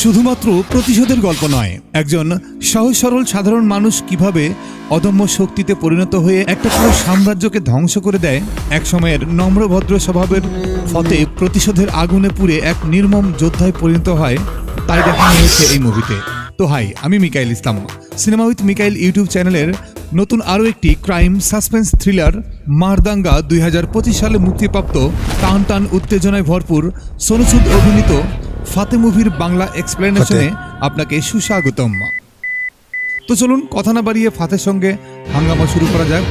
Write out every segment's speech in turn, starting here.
শুধুমাত্র প্রতিশোধের গল্প নয়, একজন সহজ সরল সাধারণ মানুষ কীভাবে অদম্য শক্তিতে পরিণত হয়ে একটা পুরো সাম্রাজ্যকে ধ্বংস করে দেয় এক সময়ের নম্র ভদ্র স্বভাবের ফতে প্রতিশোধের আগুনে পুড়ে এক নির্মম যোদ্ধায় পরিণত হয়, তাই দেখানো হয়েছে এই মুভিতে। তো হাই, আমি Mikail Islam. Cinema with Mikail YouTube চ্যানেলের নতুন আরও একটি ক্রাইম সাসপেন্স থ্রিলার, মারদাঙ্গা দুই হাজার পঁচিশ সালে মুক্তিপ্রাপ্ত, টান টান উত্তেজনায় ভরপুর, সোনুসুদ অভিনীত ফাতে মুভির বাংলা এক্সপ্লেনেশনে আপনাকে সুস্বাগতম। তো চলুন কথা না বাড়িয়ে ফাতের সঙ্গে হাঙ্গামা শুরু করা যাক।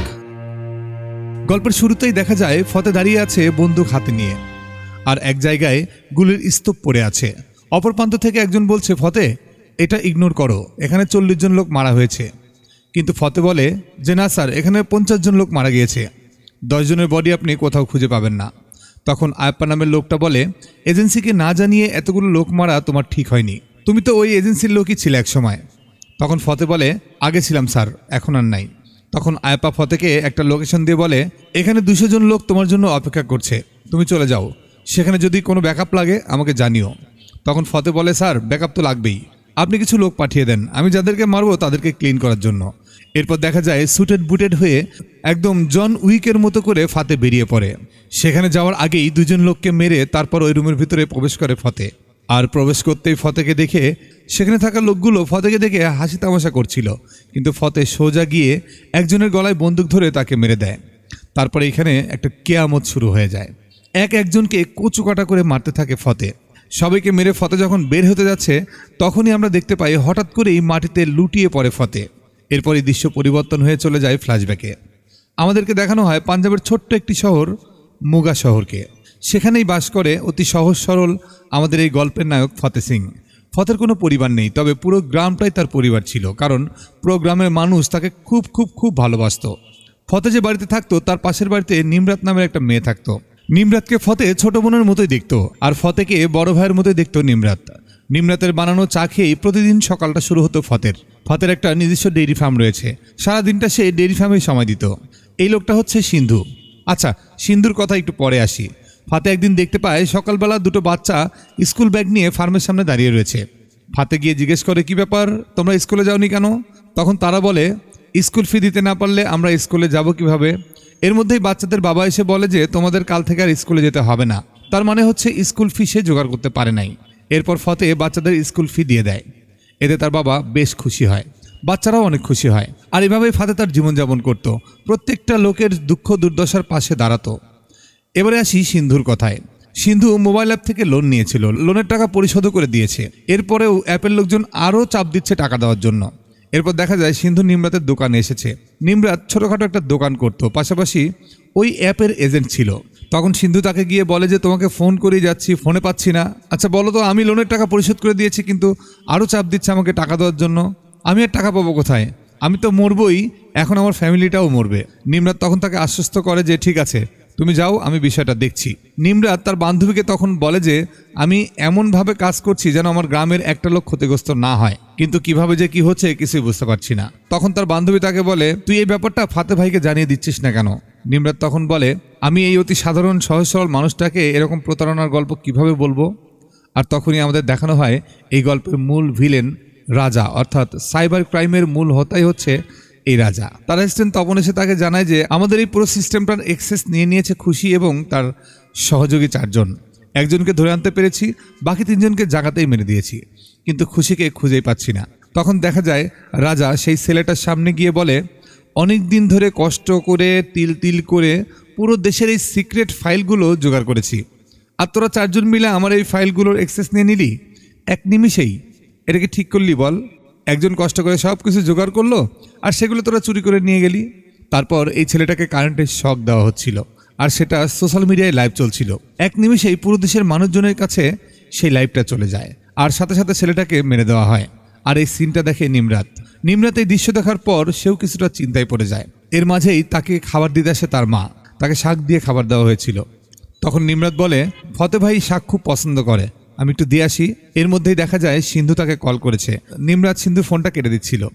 গল্পের শুরুতেই দেখা যায় ফতে দাঁড়িয়ে আছে বন্দুক হাতে নিয়ে আর এক জায়গায় গুলির স্তূপ পড়ে আছে। অপর প্রান্ত থেকে একজন বলছে ফতে এটা ইগনোর করো। এখানে চল্লিশ জন লোক মারা হয়েছে। কিন্তু ফতে বলে যে না স্যার এখানে পঞ্চাশ জন লোক মারা গিয়েছে। দশজনের বডি আপনি কোথাও খুঁজে পাবেন না। তখন আয়াপ্পা নামের লোকটা বলে, এজেন্সিকে না জানিয়ে এতগুলো লোক মারা তোমার ঠিক হয়নি। তুমি তো ওই এজেন্সির লোকই ছিলে এক সময় তখন ফতে বলে, আগে ছিলাম, স্যার, এখন আর নাই। তখন আয়াপা ফতেকে একটা লোকেশন দিয়ে বলে, এখানে দুশো জন লোক তোমার জন্য অপেক্ষা করছে, তুমি চলে যাও। সেখানে যদি কোনো ব্যাকআপ লাগে, আমাকে জানিও। তখন ফতে বলে, স্যার, ব্যাকআপ তো লাগবেই। আপনি কিছু লোক পাঠিয়ে দেন। আমি যাদেরকে মারবো, তাদেরকে ক্লিন করার জন্য। এরপর দেখা যায় সুটেড বুটেড হয়ে একদম জন উইকের মতো করে ফাতে বেরিয়ে পড়ে। সেখানে যাওয়ার আগেই দুজন লোককে মেরে তারপর ওই রুমের ভিতরে প্রবেশ করে ফতে। আর প্রবেশ করতেই ফতেকে দেখে সেখানে থাকা লোকগুলো ফতেকে দেখে হাসি তামাশা করছিল। কিন্তু ফতে সোজা গিয়ে একজনের গলায় বন্দুক ধরে তাকে মেরে দেয়। তারপরে এখানে একটা কেয়ামত শুরু হয়ে যায়। এক একজনকে কচু কাটা করে মারতে থাকে ফতে। সবাইকে মেরে ফতে যখন বের হতে যাচ্ছে, তখনই আমরা দেখতে পাই হঠাৎ করেই মাটিতে লুটিয়ে পড়ে ফতে। এরপরই দৃশ্য পরিবর্তন হয়ে চলে যায় ফ্ল্যাশব্যাকে আমাদেরকে দেখানো হয় পাঞ্জাবের ছোট্ট একটি শহর, মুগা শহরকে। সেখানেই বাস করে অতি সহজ সরল আমাদের এই গল্পের নায়ক ফতে সিং। ফতের কোনো পরিবার নেই, তবে পুরো গ্রামটাই তার পরিবার ছিল, কারণ পুরো গ্রামের মানুষ তাকে খুব খুব খুব ভালোবাসতো। ফতে যে বাড়িতে থাকতো, তার পাশের বাড়িতে নিমরাত নামের একটা মেয়ে থাকতো। নিমরাতকে ফতে ছোট বোনের মতোই দেখতো, আর ফতেকে বড় ভাইয়ের মতোই দেখতো নিমরাত। নিমরাতের বানানো চা খেয়েই প্রতিদিন সকালটা শুরু হতো ফতের। ফতের একটা নিজস্ব ডেইরি ফার্ম রয়েছে। সারা দিনটা সে ডেইরি ফার্মেই সময় দিত। এই লোকটা হচ্ছে সিন্ধু। আচ্ছা সিন্ধুর কথা একটু পরে আসি। ফাতে একদিন দেখতে পায় সকালবেলা দুটো বাচ্চা স্কুল ব্যাগ নিয়ে ফার্মের সামনে দাঁড়িয়ে রয়েছে। ফাতে গিয়ে জিজ্ঞেস করে, কি ব্যাপার? তোমরা স্কুলে যাওনি কেন? তখন তারা বলে, স্কুল ফি দিতে না পারলে আমরা স্কুলে যাব কীভাবে? এর মধ্যেই বাচ্চাদের বাবা এসে বলে যে, তোমাদের কাল থেকে আর স্কুলে যেতে হবে না। তার মানে হচ্ছে স্কুল ফি সে জোগাড় করতে পারে নাই। এরপর ফতে বাচ্চাদের স্কুল ফি দিয়ে দেয়। এতে তার বাবা বেশ খুশি হয়। বাচ্চারাও অনেক খুশি হয়। আর এভাবেই ফাতে তার জীবনযাপন করত। প্রত্যেকটা লোকের দুঃখ দুর্দশার পাশে দাঁড়াতো। এবারে আসি সিন্ধুর কথায়। সিন্ধু মোবাইল অ্যাপ থেকে লোন নিয়েছিল। লোনের টাকা পরিশোধও করে দিয়েছে। এরপরেও অ্যাপের লোকজন আরও চাপ দিচ্ছে টাকা দেওয়ার জন্য। এরপর দেখা যায় সিন্ধু নিমরাতের দোকানে এসেছে। নিমরাত ছোটোখাটো একটা দোকান করত। পাশাপাশি ওই অ্যাপের এজেন্ট ছিল। তখন সিন্ধু তাকে গিয়ে বলে যে, তোমাকে ফোন করেই যাচ্ছি ফোনে পাচ্ছি না। আচ্ছা বলো তো, আমি লোনের টাকা পরিশোধ করে দিয়েছি, কিন্তু আরও চাপ দিচ্ছে আমাকে টাকা দেওয়ার জন্য। আমি আর টাকা পাবো কোথায়? আমি তো মরবই, এখন আমার ফ্যামিলিটাও মরবে। নিমরাত তখন তাকে আশ্বস্ত করে যে, ঠিক আছে, তুমি যাও, আমি বিষয়টা দেখছি। নিমরাত তার বান্ধবীকে তখন বলে যে, আমি এমনভাবে কাজ করছি যেন আমার গ্রামের একটা লোক ক্ষতিগ্রস্ত না হয়। কিন্তু কীভাবে যে কি হচ্ছে, কিছুই বুঝতে পারছি না। তখন তার বান্ধবী তাকে বলে, তুই এই ব্যাপারটা ফাতে ভাইকে জানিয়ে দিচ্ছিস না কেন? নিমরাত তখন বলে, আমি এই অতি সাধারণ, সহজ, সরল মানুষটাকে এরকম প্রতারণার গল্প কীভাবে বলব? আর তখনই আমাদের দেখানো হয়, এই গল্পের মূল ভিলেন রাজা, অর্থাৎ সাইবার ক্রাইমের মূল হতাই হচ্ছে এই রাজা। তার অ্যাসিস্ট্যান্ট তপন এসে তাকে জানায় যে, আমাদের এই পুরো সিস্টেমটার এক্সেস নিয়ে নিয়েছে খুশি এবং তার সহযোগী চারজন। একজনকে ধরে আনতে পেরেছি, বাকি তিনজনকে জাগাতেই মেরে দিয়েছি। কিন্তু খুশিকে খুঁজেই পাচ্ছি না। তখন দেখা যায়, রাজা সেই ছেলেটার সামনে গিয়ে বলে অনেক দিন ধরে কষ্ট করে, তিল তিল করে পুরো দেশের এই সিক্রেট ফাইলগুলো জোগাড় করেছি। আর তোরা চারজন মিলে আমার এই ফাইলগুলোর অ্যাক্সেস নিয়ে নিলি? এক নিমিষেই। এটাকে ঠিক করলি বল। একজন কষ্ট করে সব কিছু জোগাড় করল আর সেগুলো তোরা চুরি করে নিয়ে গেলি। তারপর এই ছেলেটাকে কারেন্টের শক দেওয়া হচ্ছিল। আর সেটা সোশ্যাল মিডিয়ায় লাইভ চলছিল। এক নিমিষেই পুরো দেশের মানুষজনের কাছে সেই লাইভটা চলে যায়। আর সাথে সাথে ছেলেটাকে মেরে দেওয়া হয়। আর এই সিনটা দেখে নিমরাত। নিমরাত দৃশ্য দেখার পর সেও কিছুটা চিন্তায় পড়ে যায়। এর মাঝেই তাকে খাবার দিতে আসে তার মা। তাকে শাক দিয়ে খাবার দেওয়া হয়েছিল। তখন নিমরাত বলে ফতে ভাই শাক খুব পছন্দ করে। আমি একটু দিয়ে আসি। এর মধ্যেই দেখা যায় সিন্ধু তাকে কল করেছে। নিমরাত সিন্ধু ফোনটা কেটে দিচ্ছিল।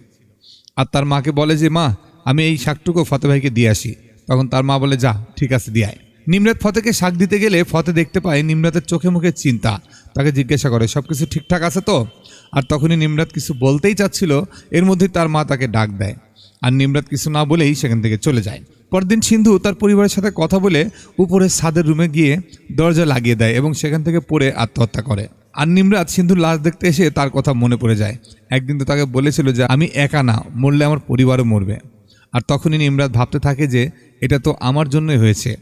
আর তার মাকে বলে যে, মা, আমি এই শাকটুকু ফতে ভাইকে দিয়ে আসি। তখন তার মা বলে, যা, ঠিক আছে, দিয়ে আয়। নিমরাত ফতেকে শাক দিতে গেলে ফতে দেখতে পায় নিমরাতের চোখে মুখে চিন্তা। তাকে জিজ্ঞাসা করে সব কিছু ঠিকঠাক আছে তো? আর তখনই নিমরাত কিছু বলতেই চাচ্ছিল, এর মধ্যে তার মা তাকে ডাক দেয়। আর নিমরাত কিছু না বলেই সেখান থেকে চলে যায়। পরদিন সিন্ধু তার পরিবারের সাথে কথা বলে উপরে ছাদের রুমে গিয়ে দরজা লাগিয়ে দেয় এবং সেখান থেকে পড়ে আত্মহত্যা করে। আর নিমরাত সিন্ধুর লাশ দেখতে এসে তার কথা মনে পড়ে যায়। একদিন তো তাকে বলেছিল যে, আমি একা না, মরলে আমার পরিবারও মরবে। আর তখনই নিমরাত ভাবতে থাকে যে, এটা তো আমার জন্যই হয়েছে।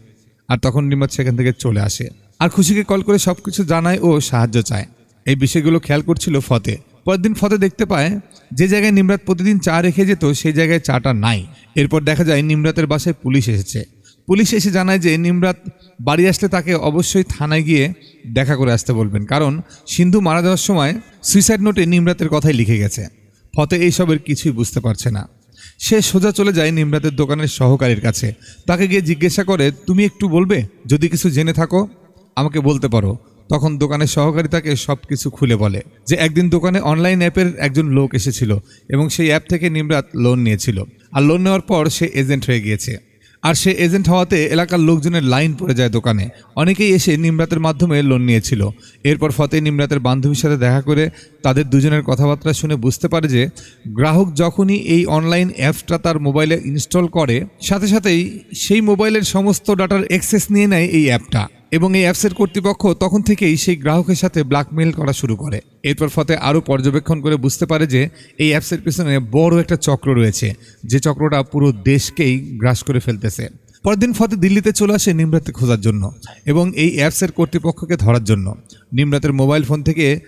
আর তখন নিমরাত সেখান থেকে চলে আসে। আর খুশিকে কল করে সব কিছু জানায় ও সাহায্য চায়। এই বিষয়গুলো খেয়াল করছিল ফতে। পরের দিন ফতে দেখতে পায়, যে জায়গায় নিমরাত প্রতিদিন চা রেখে যেত, সেই জায়গায় চাটা নাই। এরপর দেখা যায় নিমরাতের বাসায় পুলিশ এসেছে। পুলিশ এসে জানায় যে নিমরাত বাড়ি আসলে তাকে অবশ্যই থানায় গিয়ে দেখা করে আসতে বলবেন। কারণ সিন্ধু মারা যাওয়ার সময় সুইসাইড নোটে নিমরাতের কথাই লিখে গেছে। ফতে এইসবের কিছুই বুঝতে পারছে না। সে সোজা চলে যায় নিমরাতের দোকানের সহকারীর কাছে। তাকে গিয়ে জিজ্ঞাসা করে, তুমি একটু বলবে? যদি কিছু জেনে থাকো, আমাকে বলতে পারো। তখন দোকানের সহকারী তাকে সব কিছু খুলে বলে যে একদিন দোকানে অনলাইন অ্যাপের একজন লোক এসেছিল এবং সেই অ্যাপ থেকে নিমরাত লোন নিয়েছিল। আর লোন নেওয়ার পর সে এজেন্ট হয়ে গিয়েছে। আর সে এজেন্ট হওয়াতে এলাকার লোকজনের লাইন পড়ে যায় দোকানে। অনেকেই এসে নিমরাতের মাধ্যমে লোন নিয়েছিল। এরপর ফতে নিমরাতের বান্ধবীর সাথে দেখা করে তাদের দুজনের কথাবার্তা শুনে বুঝতে পারে যে গ্রাহক যখনই এই অনলাইন অ্যাপসটা তার মোবাইলে ইনস্টল করে, সাথে সাথেই সেই মোবাইলের সমস্ত ডাটার অ্যাক্সেস নিয়ে নেয় এই অ্যাপটা। এবং এই অ্যাপসের কর্তৃপক্ষ তখন থেকেই সেই গ্রাহকের সাথে ব্ল্যাকমেল করা শুরু করে। এরপর ফতে আরও পর্যবেক্ষণ করে বুঝতে পারে যে এই অ্যাপসের পিছনে বড় একটা চক্র রয়েছে, যে চক্রটা পুরো দেশকেই গ্রাস করে ফেলতেছে। পরদিন ফতে দিল্লিতে চলে আসে নিমরাতে খোঁজার জন্য এবং এই অ্যাপসের কর্তৃপক্ষকে ধরার জন্য। নিমরাতের মোবাইল ফোন থেকে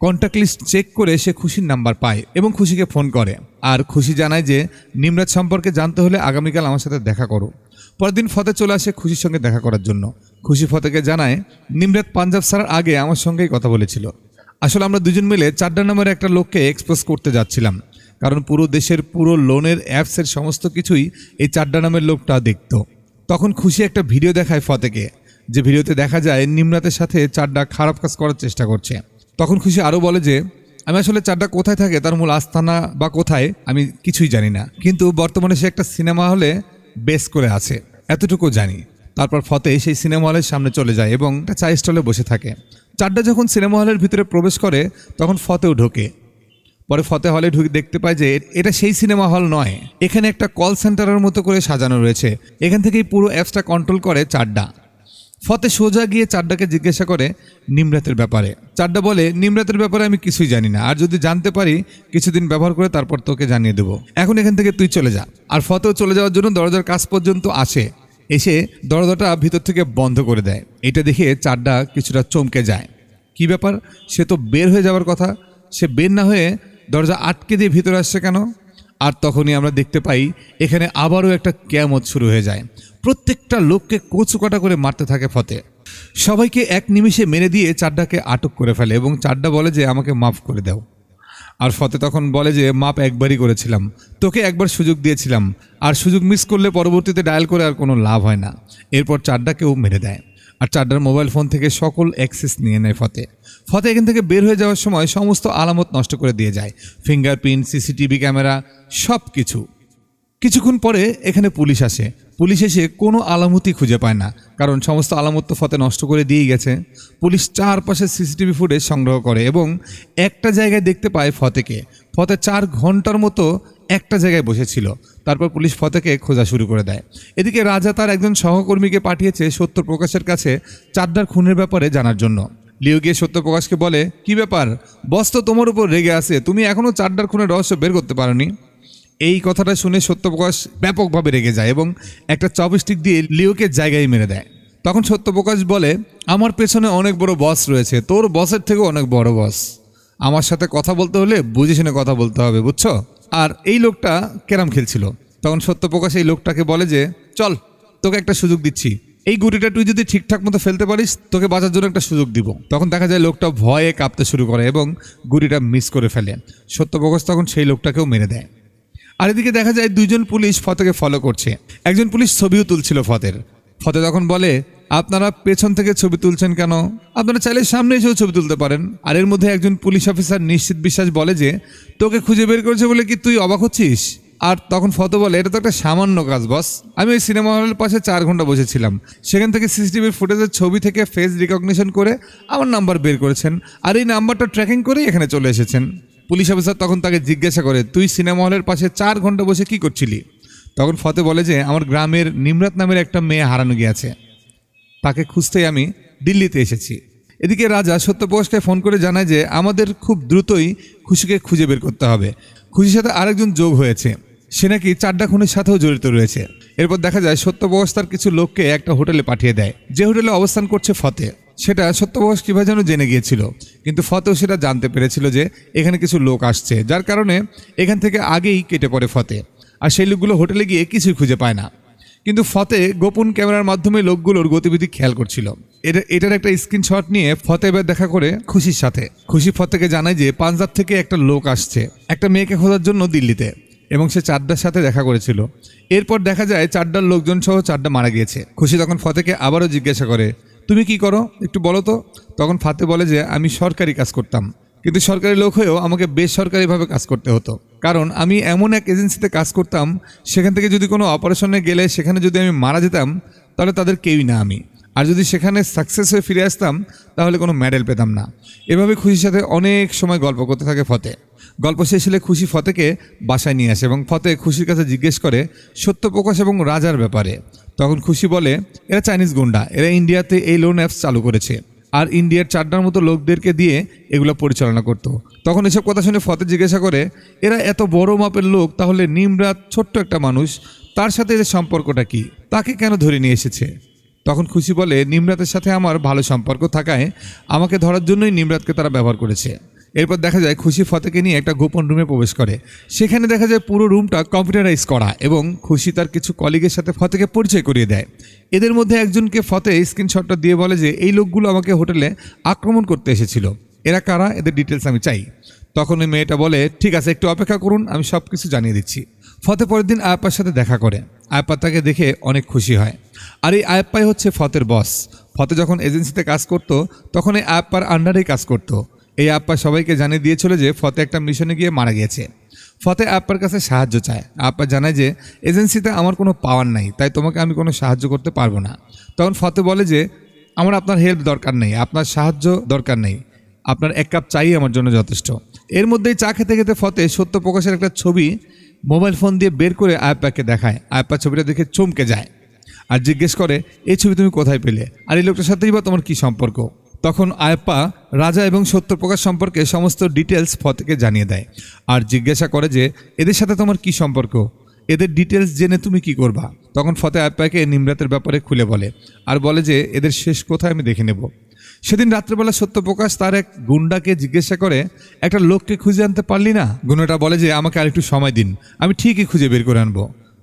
কন্ট্যাক্ট লিস্ট চেক করে সে খুশির নাম্বার পায় এবং খুশিকে ফোন করে। আর খুশি জানায় যে, নিমরাত সম্পর্কে জানতে হলে আগামীকাল আমার সাথে দেখা করো। পরদিন ফতে চলে আসে খুশির সঙ্গে দেখা করার জন্য। খুশি ফতেকে জানায়, নিমরাত পাঞ্জাব সারার আগে আমার সঙ্গেই কথা বলেছিল। আসলে আমরা দুজন মিলে চারটা নামের একটা লোককে এক্সপোজ করতে যাচ্ছিলাম। কারণ পুরো দেশের পুরো লোনের অ্যাপসের সমস্ত কিছুই এই চারটা নামের লোকটা দেখতো। তখন খুশি একটা ভিডিও দেখায় ফতেকে। যে ভিডিওতে দেখা যায়, নিমরাতের সাথে চারটা খারাপ কাজ করার চেষ্টা করছে। তখন খুশি আরও বলে যে, আমি আসলে চারটা কোথায় থাকে, তার মূল আস্তানা বা কোথায়, আমি কিছুই জানি না। কিন্তু বর্তমানে সে একটা সিনেমা হলে বেস করে আছে। এতটুকু জানি। তারপর ফতে সেই সিনেমা হলের সামনে চলে যায় এবং একটা চা স্টলে বসে থাকে। চারটা যখন সিনেমা হলের ভিতরে প্রবেশ করে, তখন ফতেও ঢোকে। পরে ফতে হলে ঢুকে দেখতে পায় যে এটা সেই সিনেমা হল নয়। এখানে একটা কল সেন্টারের মতো করে সাজানো রয়েছে। এখান থেকেই পুরো অ্যাপসটা কন্ট্রোল করে চাড্ডা ফতে সোজা গিয়ে চাড্ডাকে জিজ্ঞাসা করে নিমরাতের ব্যাপারে। চাড্ডা বলে, নিমরাতের ব্যাপারে আমি কিছুই জানি না। আর যদি জানতে পারি, কিছুদিন ব্যবহার করে তারপর তোকে জানিয়ে দেবো। এখন এখান থেকে তুই চলে যা। আর ফতেও চলে যাওয়ার জন্য দরজার কাছ পর্যন্ত আসে। এসে দরজাটা ভিতর থেকে বন্ধ করে দেয়। এটা দেখে চাড্ডা কিছুটা চমকে যায়। কি ব্যাপার? সে তো বের হয়ে যাওয়ার কথা। সে বের না হয়ে দরজা আটকে দিয়ে ভিতরে আসছে কেন? আর তখনই আমরা দেখতে পাই, এখানে আবারও একটা কেয়ামত শুরু হয়ে যায়। প্রত্যেকটা লোককে কচুকাটা করে মারতে থাকে ফতে। সবাইকে এক নিমিষে মেরে দিয়ে চাড্ডাকে আটক করে ফেলে এবং চাড্ডা বলে যে, আমাকে মাফ করে দাও। আর ফতে তখন বলে যে, মাপ একবারই করেছিলাম। তোকে একবার সুযোগ দিয়েছিলাম। আর সুযোগ মিস করলে পরবর্তীতে ডায়াল করে আর কোনো লাভ হয় না। এরপর চারটাকেও মেরে দেয়। আর চাড্ডার মোবাইল ফোন থেকে সকল অ্যাক্সেস নিয়ে নেয় ফতে। ফতে এখান থেকে বের হয়ে যাওয়ার সময় সমস্ত আলামত নষ্ট করে দিয়ে যায়। ফিঙ্গারপ্রিন্ট সিসিটিভি ক্যামেরা সব কিছু কিছুক্ষণ পরে এখানে পুলিশ আসে। পুলিশ এসে কোনো আলামতি খুঁজে পায় না, কারণ সমস্ত আলামত তো ফতে নষ্ট করে দিয়ে গেছে। পুলিশ চারপাশে সিসিটিভি ফুটেজ সংগ্রহ করে এবং একটা জায়গায় দেখতে পায় ফতেকে। ফতে চার ঘণ্টার মতো একটা জায়গায় বসেছিল। তারপর পুলিশ ফতেকে খোঁজা শুরু করে দেয়। এদিকে রাজা তার একজন সহকর্মীকে পাঠিয়েছে সত্য প্রকাশের কাছে চারদার খুনের ব্যাপারে জানার জন্য। লিও গিয়ে সত্যপ্রকাশকে বলে, কি ব্যাপার? বস তো তোমার উপর রেগে আছে। তুমি এখনও চারদার খুনের রহস্য বের করতে পারোনি। এই কথাটা শুনে সত্যপ্রকাশ ব্যাপকভাবে রেগে যায় এবং একটা চপস্টিক দিয়ে লিওকে জায়গায় মেরে দেয়। তখন সত্যপ্রকাশ বলে, আমার পেছনে অনেক বড় বস রয়েছে। তোর বসের থেকেও অনেক বড় বস আমার সাথে কথা বলতে হলে বুঝে শুনে কথা বলতে হবে, বুঝছ? আর এই লোকটা ক্যারাম খেলছিল। তখন সত্যপ্রকাশ এই লোকটাকে বলে যে, চল, তোকে একটা সুযোগ দিচ্ছি। এই গুটিটা তুই যদি ঠিকঠাক মতো ফেলতে পারিস, তোকে বাঁচার জন্য একটা সুযোগ দিব। তখন দেখা যায় লোকটা ভয়ে কাঁপতে শুরু করে এবং গুটিটা মিস করে ফেলে। সত্যপ্রকাশ তখন সেই লোকটাকেও মেরে দেয়। আর এদিকে দেখা যায় দুইজন পুলিশ ফতেকে ফলো করছে। একজন পুলিশ ছবিও তুলছিল ফতের। ফতে তখন বলে, আপনারা পেছন থেকে ছবি তুলছেন কেন? আপনারা চাইলে সামনে এসেও ছবি তুলতে পারেন। আর এর মধ্যে একজন পুলিশ অফিসার নিশ্চিত বিশ্বাস বলে যে, তোকে খুঁজে বের করেছে বলে কি তুই অবাক হচ্ছিস? আর তখন ফটো বলে, এটা তো একটা সামান্য কাজ, বস। আমি ওই সিনেমা হলের পাশে চার ঘণ্টা বসেছিলাম। সেখান থেকে সিসিটিভির ফুটেজের ছবি থেকে ফেস রিকগনিশন করে আমার নাম্বার বের করেছেন। আর এই নাম্বারটা ট্র্যাকিং করেই এখানে চলে এসেছেন। পুলিশ অফিসার তখন তাকে জিজ্ঞাসা করে, তুই সিনেমা হলের পাশে চার ঘণ্টা বসে কি করছিলি? তখন ফতে বলে যে, আমার গ্রামের নিমরাত নামের একটা মেয়ে হারানো গিয়েছে। তাকে খুঁজতেই আমি দিল্লিতে এসেছি। এদিকে রাজা সত্যপ্রকাশকে ফোন করে জানায় যে, আমাদের খুব দ্রুতই খুশিকে খুঁজে বের করতে হবে। খুশির সাথে আরেকজন যোগ হয়েছে। সে নাকি চারটা খুনের সাথেও জড়িত রয়েছে। এরপর দেখা যায়, সত্যপ্রকাশ তার কিছু লোককে একটা হোটেলে পাঠিয়ে দেয়। যে হোটেলে অবস্থান করছে ফতে। সেটা সত্যপ্রকাশ কীভাবে যেন জেনে গিয়েছিল। কিন্তু ফতেও সেটা জানতে পেরেছিল যে এখানে কিছু লোক আসছে, যার কারণে এখান থেকে আগেই কেটে পড়ে ফতে আর সেই লোকগুলো হোটেলে গিয়ে কিছুই খুঁজে পায় না। কিন্তু ফতে গোপন ক্যামেরার মাধ্যমে লোকগুলোর গতিবিধি খেয়াল করছিল। এটা এটার একটা স্ক্রিনশট নিয়ে ফতে এবার দেখা করে খুশির সাথে। খুশি ফতেকে জানায় যে পাঞ্জাব থেকে একটা লোক আসছে, একটা মেয়েকে খোঁজার জন্য দিল্লিতে। এবং সে চারটার সাথে দেখা করেছিল। এরপর দেখা যায় চারটার লোকজন সহ চারটা মারা গিয়েছে। খুশি তখন ফতেকে আবারও জিজ্ঞাসা করে তুমি কি করো? একটু বলো তো। তখন ফাতে বলে যে, আমি সরকারি কাজ করতাম। কিন্তু সরকারি লোক হয়েও আমাকে বেসরকারিভাবে কাজ করতে হতো। কারণ আমি এমন এক এজেন্সিতে কাজ করতাম, সেখান থেকে যদি কোনো অপারেশনে গেলে সেখানে যদি আমি মারা যেতাম, তাহলে তাদের কেউই না আমি। আর যদি সেখানে সাকসেস হয়ে ফিরে আসতাম, তাহলে কোনো মেডেল পেতাম না। এভাবে খুশির সাথে অনেক সময় গল্প করতে থাকে ফতে। গল্প শেষ হলে খুশি ফতেকে বাসায় নিয়ে আসে এবং ফতে খুশির কাছে জিজ্ঞেস করে সত্যপ্রকাশ এবং রাজার ব্যাপারে। তখন খুশি বলে, এরা চাইনিজ গুন্ডা, এরা ইন্ডিয়াতে এই লোন অ্যাপস চালু করেছে। আর ইন্ডিয়ার চারটার মতো লোকদেরকে দিয়ে এগুলো পরিচালনা করত। তখন এসব কথা শুনে ফতে জিজ্ঞাসা করে, এরা এত বড় মাপের লোক, তাহলে নিমরাত ছোট্ট একটা মানুষ, তার সাথে এদের সম্পর্কটা কি? তাকে কেন ধরে নিয়ে এসেছে? তখন খুশি বলে, নিমরাতের সাথে আমার ভালো সম্পর্ক থাকায় আমাকে ধরার জন্যই নিমরাতকে তারা ব্যবহার করেছে। এরপর দেখা যায়, খুশি ফতেকে নিয়ে একটা গোপন রুমে প্রবেশ করে। সেখানে দেখা যায়, পুরো রুমটা কম্পিউটারাইজ করা এবং খুশি তার কিছু কলিগের সাথে ফতেকে পরিচয় করিয়ে দেয়। এদের মধ্যে একজনকে ফতে স্ক্রিনশটটা দিয়ে বলে যে, এই লোকগুলো আমাকে হোটেলে আক্রমণ করতে এসেছিল। এরা কারা? এদের ডিটেলস আমি চাই। তখন ওই মেয়েটা বলে, ঠিক আছে, একটু অপেক্ষা করুন, আমি সব কিছু জানিয়ে দিচ্ছি। ফতে পরের দিন আয়াপ্পার সাথে দেখা করে। আয়াপ্পা তাকে দেখে অনেক খুশি হয়। আর এই আয়াপ্পাই হচ্ছে ফতের বস। ফতে যখন এজেন্সিতে কাজ করতো তখন এই আয়াপ্পার আন্ডারেই কাজ করতো। এই আপ্পা সবাইকে জানিয়ে দিয়েছিল যে ফতে একটা মিশনে গিয়ে মারা গিয়েছে। ফতে আপ্পার কাছে সাহায্য চায়। আপ্পা জানায় যে, এজেন্সিতে আমার কোনো পাওয়ার নাই, তাই তোমাকে আমি কোনো সাহায্য করতে পারব না। তখন ফতে বলে যে, আমার আপনার হেল্প দরকার নেই, আপনার সাহায্য দরকার নেই। আপনার এক কাপ চাই আমার জন্য যথেষ্ট। এর মধ্যেই চা খেতে খেতে ফতে সত্য প্রকাশের একটা ছবি মোবাইল ফোন দিয়ে বের করে আয়াপ্পাকে দেখায়। আয়াপ্পা ছবিটা দেখে চমকে যায় আর জিজ্ঞেস করে, এই ছবি তুমি কোথায় পেলে? আর এই লোকটার সাথেই বা তোমার কী সম্পর্ক? তখন আয়প্পা রাজা এবং সত্যপ্রকাশ সম্পর্কে সমস্ত ডিটেলস ফতেকে জানিয়ে দেয় আর জিজ্ঞাসা করে যে, এদের সাথে তোমার কি সম্পর্ক? এদের ডিটেলস জেনে তুমি কি করবা? তখন ফতে আয়প্পাকে নিমরাতের ব্যাপারে খুলে বলে আর বলে যে, এদের শেষ কোথায় আমি দেখে নেব? সেদিন রাত্রেবেলা সত্যপ্রকাশ তার এক গুন্ডাকে জিজ্ঞাসা করে, একটা লোককে খুঁজে আনতে পারলি না? গুন্ডাটা বলে যে, আমাকে আরেকটু সময় দিন, আমি ঠিকই খুঁজে বের করে আনব।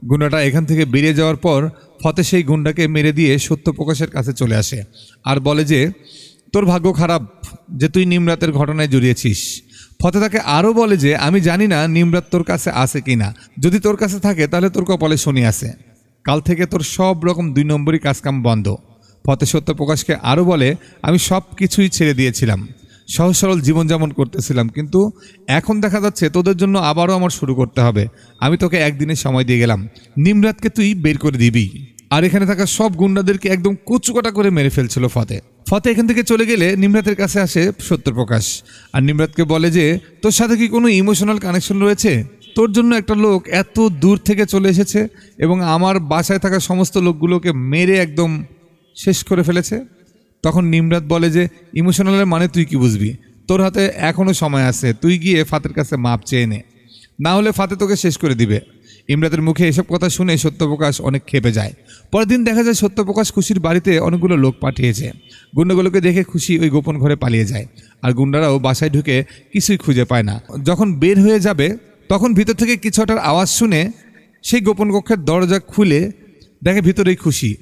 গুন্ডাটা এখান থেকে বেরিয়ে যাওয়ার পর ফতে সেই গুন্ডাকে মেরে দিয়ে সত্যপ্রকাশের কাছে চলে আসে আর বলে যে, তোর ভাগ্য খারাপ যে তুই নিমরাতের ঘটনায় জড়িয়েছিস। ফতে তাকে আরও বলে যে, আমি জানি না নিমরাত তোর কাছে আছে কি না। যদি তোর কাছে থাকে, তাহলে তোর কপালে শনি আছে। কাল থেকে তোর সব রকম দুই নম্বরই কাজকাম বন্ধ। ফতে সত্য প্রকাশকে আরও বলে, আমি সব কিছুই ছেড়ে দিয়েছিলাম। সহজ সরল জীবনযাপন করতেছিলাম, কিন্তু এখন দেখা যাচ্ছে তোদের জন্য আবারও আমার শুরু করতে হবে। আমি তোকে একদিনে সময় দিয়ে গেলাম। নিমরাতকে তুই বের করে দিবি। আর এখানে থাকা সব গুন্ডাদেরকে একদম কুচুকাটা করে মেরে ফেলছিল ফতে। ফতে এখান থেকে চলে গেলে নিমরাতের কাছে আসে সত্যপ্রকাশ আর নিমরাতকে বলে যে, তোর সাথে কি কোনো ইমোশনাল কানেকশন রয়েছে? তোর জন্য একটা লোক এত দূর থেকে চলে এসেছে এবং আমার বাসায় থাকা সমস্ত লোকগুলোকে মেরে একদম শেষ করে ফেলেছে। তখন নিমরাত বলে যে, ইমোশনালের মানে তুই কি বুঝবি? তোর হাতে এখনও সময় আছে, তুই গিয়ে ফাতের কাছে মাপ চেয়ে নে। না হলে ফাতে তোকে শেষ করে দিবে। ইমরাতের মুখে এসব কথা শুনে সত্যপ্রকাশ অনেক খেপে যায়। পরের দিন দেখা যায় সত্যপ্রকাশ খুশির বাড়িতে অনেকগুলো লোক পাঠিয়েছে। গুন্ডাগুলোকে দেখে খুশি ওই গোপন ঘরে পালিয়ে যায়। আর গুন্ডারাও বাসায় ঢুকে কিছুই খুঁজে পায় না। যখন বের হয়ে যাবে, তখন ভিতর থেকে কিছু আওয়াজ শুনে সেই গোপন কক্ষের দরজা খুলে দেখে ভিতরেই খুশি।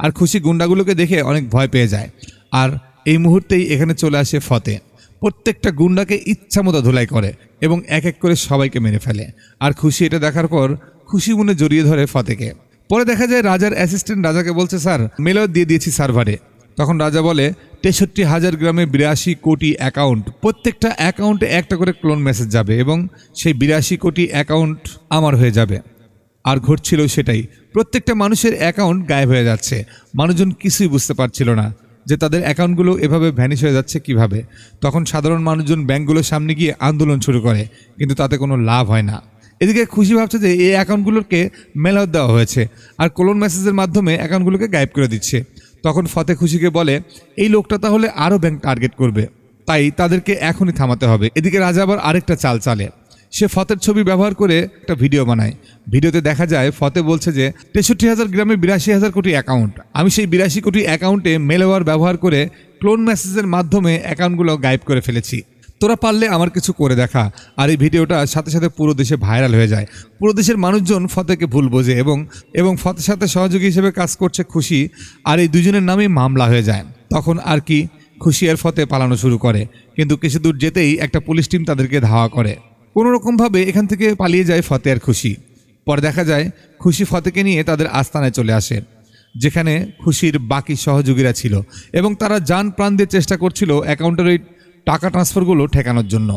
আর খুশি গুন্ডাগুলোকে দেখে অনেক ভয় পেয়ে যায়। আর এই মুহূর্তেই এখানে চলে আসে ফতে। প্রত্যেকটা গুন্ডাকে ইচ্ছা মতো ধুলাই করে এবং এক এক করে সবাইকে মেরে ফেলে। আর খুশি এটা দেখার পর খুশি মনে জড়িয়ে ধরে ফতেকে। পরে দেখা যায় রাজার অ্যাসিস্ট্যান্ট রাজাকে বলছে, স্যার, মেলও দিয়ে দিয়েছি সার্ভারে তখন রাজা বলে, তেষট্টি হাজার গ্রামে বিরাশি কোটি অ্যাকাউন্ট প্রত্যেকটা অ্যাকাউন্টে একটা করে ক্লোন মেসেজ যাবে এবং সেই বিরাশি কোটি অ্যাকাউন্ট আমার হয়ে যাবে। আর ঘটছিল সেটাই। প্রত্যেকটা মানুষের অ্যাকাউন্ট গায়েব হয়ে যাচ্ছে। মানুষজন কিছুই বুঝতে পারছিল না যে তাদের অ্যাকাউন্টগুলো এভাবে ভ্যানিশ হয়ে যাচ্ছে কীভাবে। তখন সাধারণ মানুষজন ব্যাংকগুলোর সামনে গিয়ে আন্দোলন শুরু করে, কিন্তু তাতে কোনো লাভ হয় না। এদিকে খুশি ভাবছে যে এই অ্যাকাউন্টগুলোকে মেলাও দেওয়া হয়েছে আর কোলন মেসেজের মাধ্যমে অ্যাকাউন্টগুলোকে গায়েব করে দিচ্ছে। তখন ফতে খুশিকে বলে, এই লোকটা তাহলে আরও ব্যাংক টার্গেট করবে। তাই তাদেরকে এখনই থামাতে হবে। এদিকে রাজা আবার আরেকটা চাল চালে। সে ফতের ছবি ব্যবহার করে একটা ভিডিও বানায়। ভিডিওতে দেখা যায়, ফতে বলছে যে, তেষট্টি হাজার গ্রামে বিরাশি হাজার কোটি অ্যাকাউন্ট। আমি সেই বিরাশি কোটি অ্যাকাউন্টে মেলওয়ার ব্যবহার করে ক্লোন মেসেজের মাধ্যমে অ্যাকাউন্টগুলো গায়েব করে ফেলেছি। তোরা পারলে আমার কিছু করে দেখা। আর এই ভিডিওটা সাথে সাথে পুরো দেশে ভাইরাল হয়ে যায়। পুরো দেশের মানুষজন ফতেকে ভুল বোঝে এবং এবং ফতের সাথে সহযোগী হিসেবে কাজ করছে খুশি আর এই দুজনের নামেই মামলা হয়ে যায়। তখন আর কি খুশি আর ফতে পালানো শুরু করে। কিন্তু কিছু দূর যেতেই একটা পুলিশ টিম তাদেরকে ধাওয়া করে। কোনো রকমভাবে এখান থেকে পালিয়ে যায় ফতে আর খুশি। পরে দেখা যায়, খুশি ফতেকে নিয়ে তাদের আস্তানায় চলে আসে, যেখানে খুশির বাকি সহযোগীরা ছিল এবং তারা যান প্রাণ দিয়ে চেষ্টা করছিল অ্যাকাউন্টের ওই টাকা ট্রান্সফারগুলো ঠেকানোর জন্য।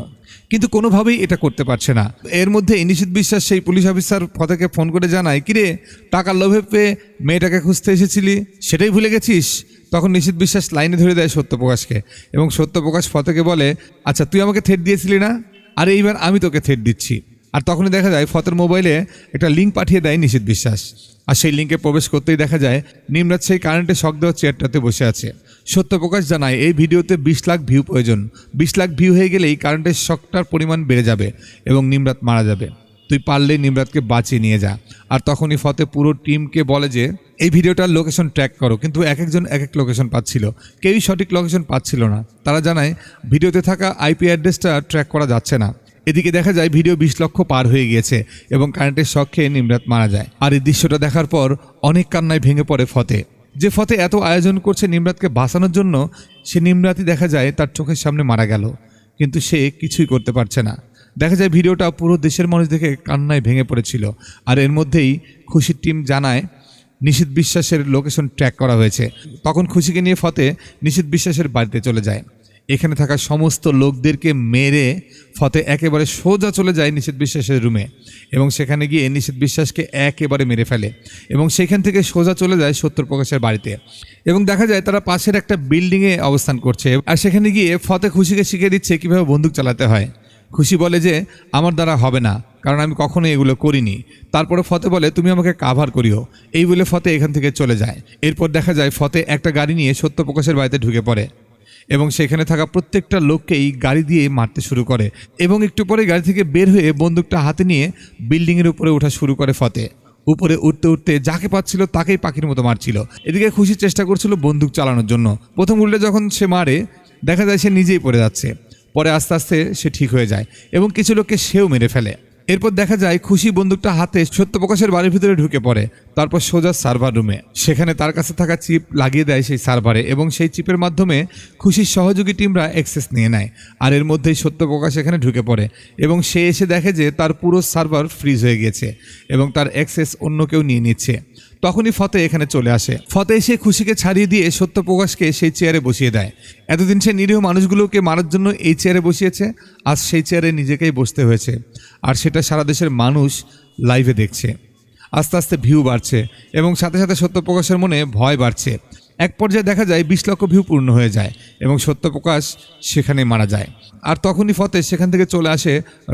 কিন্তু কোনোভাবেই এটা করতে পারছে না। এর মধ্যে নিশিত বিশ্বাস সেই পুলিশ অফিসার ফতেকে ফোন করে জানায়, কিরে, টাকার লোভে পেয়ে মেয়েটাকে খুঁজতে এসেছিলি, সেটাই ভুলে গেছিস? তখন নিশিত বিশ্বাস লাইনে ধরে দেয় সত্যপ্রকাশকে এবং সত্যপ্রকাশ ফতেকে বলে আচ্ছা তুই আমাকে থেট দিয়েছিলি না? আর এইবার আমি তোকে থেট দিচ্ছি। আর তখনই দেখা যায় ফতের মোবাইলে একটা লিঙ্ক পাঠিয়ে দেয় নিশিত বিশ্বাস। আর সেই লিঙ্কে প্রবেশ করতেই দেখা যায় নিমরাজ সেই কারেন্টে শক দেওয়া চেয়ারটাতে বসে আছে। সত্যপ্রকাশ জানায় এই ভিডিওতে বিশ লাখ ভিউ প্রয়োজন। বিশ লাখ ভিউ হয়ে গেলেই কারেন্টের শখটার পরিমাণ বেড়ে যাবে এবং নিমরাত মারা যাবে। তুই পারলেই নিমরাতকে বাঁচিয়ে নিয়ে যা। আর তখনই ফতে পুরো টিমকে বলে যে, এই ভিডিওটার লোকেশন ট্র্যাক করো। কিন্তু এক একজন এক এক লোকেশন পাচ্ছিল। কেউই সঠিক লোকেশন পাচ্ছিল না। তারা জানায়, ভিডিওতে থাকা আইপি অ্যাড্রেসটা ট্র্যাক করা যাচ্ছে না। এদিকে দেখা যায়, ভিডিও বিশ লক্ষ পার হয়ে গিয়েছে এবং কারেন্টের শখ খেয়ে নিমরাত মারা যায়। আর এই দৃশ্যটা দেখার পর অনেক কান্নায় ভেঙে পড়ে ফতে। যে ফতে এত আয়োজন করছে নিমরাতকে বাঁচানোর জন্য, সে নিমরাতই দেখা যায় তার চোখের সামনে মারা গেল। কিন্তু সে কিছুই করতে পারছে না। দেখা যায় ভিডিওটা পুরো দেশের মানুষ দেখে কান্নায় ভেঙে পড়েছিল। আর এর মধ্যেই খুশির টিম জানায়, নিশীত বিশ্বাসের লোকেশন ট্র্যাক করা হয়েছে। তখন খুশিকে নিয়ে ফতে নিশীত বিশ্বাসের বাড়িতে চলে যায়। এখানে থাকা সমস্ত লোকদেরকে মেরে ফতে একেবারে সোজা চলে যায় নিষেধ বিশ্বাসের রুমে এবং সেখানে গিয়ে নিষেধ বিশ্বাসকে একেবারে মেরে ফেলে এবং সেখান থেকে সোজা চলে যায় সত্যপ্রকাশের বাড়িতে। এবং দেখা যায় তারা পাশের একটা বিল্ডিংয়ে অবস্থান করছে। আর সেখানে গিয়ে ফতে খুশিকে শিখিয়ে দিচ্ছে কীভাবে বন্দুক চালাতে হয়। খুশি বলে যে, আমার দ্বারা হবে না, কারণ আমি কখনো এগুলো করিনি। তারপরে ফতে বলে, তুমি আমাকে কাভার করিও। এই বলে ফতে এখান থেকে চলে যায়। এরপর দেখা যায় ফতে একটা গাড়ি নিয়ে সত্যপ্রকাশের বাড়িতে ঢুকে পড়ে এবং সেখানে থাকা প্রত্যেকটা লোককেই গাড়ি দিয়ে মারতে শুরু করে এবং একটু পরে গাড়ি থেকে বের হয়ে বন্দুকটা হাতে নিয়ে বিল্ডিংয়ের উপরে ওঠা শুরু করে ফতে। উপরে উঠতে উঠতে যাকে পাচ্ছিল তাকেই পাখির মতো মারছিল। এদিকে খুশির চেষ্টা করছিল বন্দুক চালানোর জন্য। প্রথম উল্টে যখন সে মারে, দেখা যায় সে নিজেই পড়ে যাচ্ছে। পরে আস্তে আস্তে সে ঠিক হয়ে যায় এবং কিছু লোককে সেও মেরে ফেলে। এরপর দেখা যায় খুশি বন্দুকটা হাতে সত্যপ্রকাশের বাড়ির ভিতরে ঢুকে পড়ে, তারপর সোজা সার্ভার রুমে। সেখানে তার কাছে থাকা চিপ লাগিয়ে দেয় সেই সার্ভারে এবং সেই চিপের মাধ্যমে খুশির সহযোগী টিমরা অ্যাক্সেস নিয়ে নেয় আর এর মধ্যেই সত্যপ্রকাশ এখানে ঢুকে পড়ে এবং সে এসে দেখে যে তার পুরো সার্ভার ফ্রিজ হয়ে গেছে এবং তার অ্যাক্সেস অন্য কেউ নিয়ে নিচ্ছে। তখনই ফতে এখানে চলে আসে। ফতে এসে খুশিকে ছাড়িয়ে দিয়ে সত্যপ্রকাশকে সেই চেয়ারে বসিয়ে দেয়। এতদিন সে নিরীহ মানুষগুলোকে মারার জন্য এই চেয়ারে বসিয়েছে, আজ সেই চেয়ারে নিজেকেই বসতে হয়েছে। আর সেটা সারা দেশের মানুষ লাইভে দেখছে। আস্তে আস্তে ভিউ বাড়ছে এবং সাথে সাথে সত্যপ্রকাশের মনে ভয় বাড়ছে। এক পর্যায়ে দেখা যায় বিশ লক্ষ ভিউ পূর্ণ হয়ে যায় এবং সত্যপ্রকাশ সেখানে মারা যায়। আর তখনই ফতে সেখান থেকে চলে আসে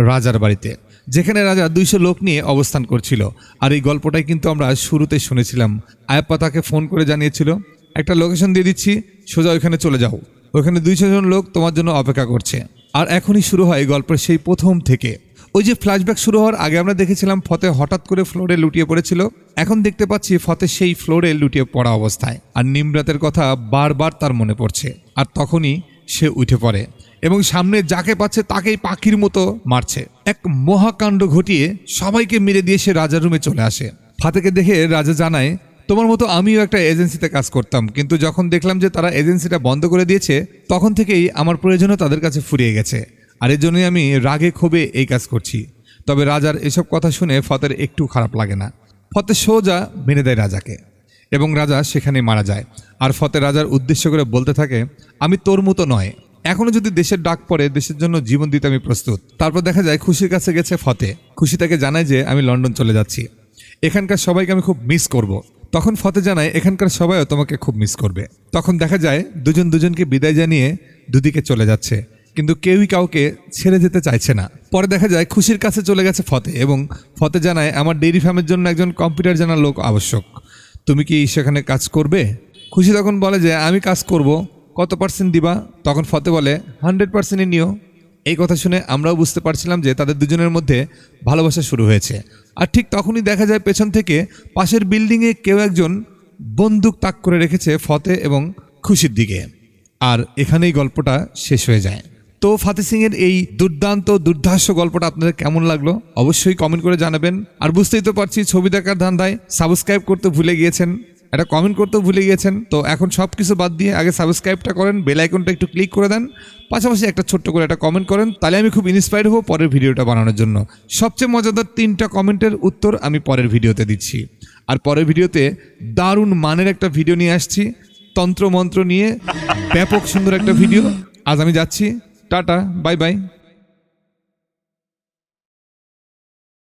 রাজার বাড়িতে। যেখানে রাজা দুইশো লোক নিয়ে অবস্থান করছিল। আর এই গল্পটাই কিন্তু আমরা শুরুতে শুনেছিলাম। আয়াপ্পা তাকে ফোন করে জানিয়েছিল, একটা লোকেশন দিয়ে দিচ্ছি, সোজা ওইখানে চলে যাও। ওইখানে দুইশো জন লোক তোমার জন্য অপেক্ষা করছে। আর এখনই শুরু হয় গল্পের সেই প্রথম থেকে। ওই যে ফ্ল্যাশব্যাক শুরু হওয়ার আগে আমরা দেখেছিলাম ফতে হঠাৎ করে ফ্লোরে লুটিয়ে পড়েছিল। এখন দেখতে পাচ্ছি ফতে সেই ফ্লোরে লুটিয়ে পড়া অবস্থায়। আর নিমরাতের কথা বারবার তার মনে পড়ছে। আর তখনই সে উঠে পড়ে। এবং সামনে যাকে পাচ্ছে তাকেই পাখির মতো মারছে। এক মহাকাণ্ড ঘটিয়ে সবাইকে মেরে দিয়ে সে রাজার রুমে চলে আসে। ফাতেকে দেখে রাজা জানায়, তোমার মতো আমিও একটা এজেন্সিতে কাজ করতাম, কিন্তু যখন দেখলাম যে তারা এজেন্সিটা বন্ধ করে দিয়েছে, তখন থেকেই আমার প্রয়োজনও তাদের কাছে ফুরিয়ে গেছে। আর এর জন্যই আমি রাগে ক্ষোভে এই কাজ করছি। তবে রাজার এসব কথা শুনে ফতের একটু খারাপ লাগে না। ফতে সোজা মেনে দেয় রাজাকে এবং রাজা সেখানে মারা যায়। আর ফতে রাজার উদ্দেশ্য করে বলতে থাকে, আমি তোর মতো নয় এখনও যদি দেশের ডাক পড়ে, দেশের জন্য জীবন দিতে আমি প্রস্তুত। তারপর দেখা যায় খুশির কাছে গেছে ফতে। খুশি তাকে জানায় যে, আমি লন্ডন চলে যাচ্ছি। এখানকার সবাইকে আমি খুব মিস করব। তখন ফতে জানায়, এখানকার সবাইও তোমাকে খুব মিস করবে। তখন দেখা যায়, দুজন দুজনকে বিদায় জানিয়ে দুদিকে চলে যাচ্ছে। কিন্তু কেউই কাউকে ছেড়ে যেতে চাইছে না। পরে দেখা যায়, খুশির কাছে চলে গেছে ফতে এবং ফতে জানায়, আমার ডেইরি ফার্মের জন্য একজন কম্পিউটার জানার লোক আবশ্যক। তুমি কি সেখানে কাজ করবে? খুশি তখন বলে যে, আমি কাজ করব। কত পার্সেন্ট দিবা? তখন ফতে বলে, হান্ড্রেড পার্সেন্টই নিও। এই কথা শুনে আমরাও বুঝতে পারছিলাম যে তাদের দুজনের মধ্যে ভালোবাসা শুরু হয়েছে। আর ঠিক তখনই দেখা যায় পেছন থেকে পাশের বিল্ডিংয়ে কেউ একজন বন্দুক তাক করে রেখেছে ফতে এবং খুশির দিকে। আর এখানেই গল্পটা শেষ হয়ে যায়। তো ফাতে সিং এর এই দুর্দান্ত দুর্ধাস্য গল্পটা আপনাদের কেমন লাগল? অবশ্যই কমেন্ট করে জানাবেন। আর বুঝতেই তো পারছি ছবি দেখার ধান্দায় সাবস্ক্রাইব করতে ভুলে গিয়েছেন। একটা কমেন্ট করতেও ভুলে গিয়েছেন। তো এখন সব কিছু বাদ দিয়ে আগে সাবস্ক্রাইবটা করেন বেল আইকনটা একটু ক্লিক করে দেন। পাশাপাশি একটা ছোট্ট করে একটা কমেন্ট করেন, তাহলে আমি খুব ইন্সপায়ার হব পরের ভিডিওটা বানানোর জন্য। সবচেয়ে মজাদার তিনটা কমেন্টের উত্তর আমি পরের ভিডিওতে দিচ্ছি। আর পরের ভিডিওতে দারুণ মানের একটা ভিডিও নিয়ে আসছি। তন্ত্র মন্ত্র নিয়ে ব্যাপক সুন্দর একটা ভিডিও আজ আমি যাচ্ছি। Tata bye bye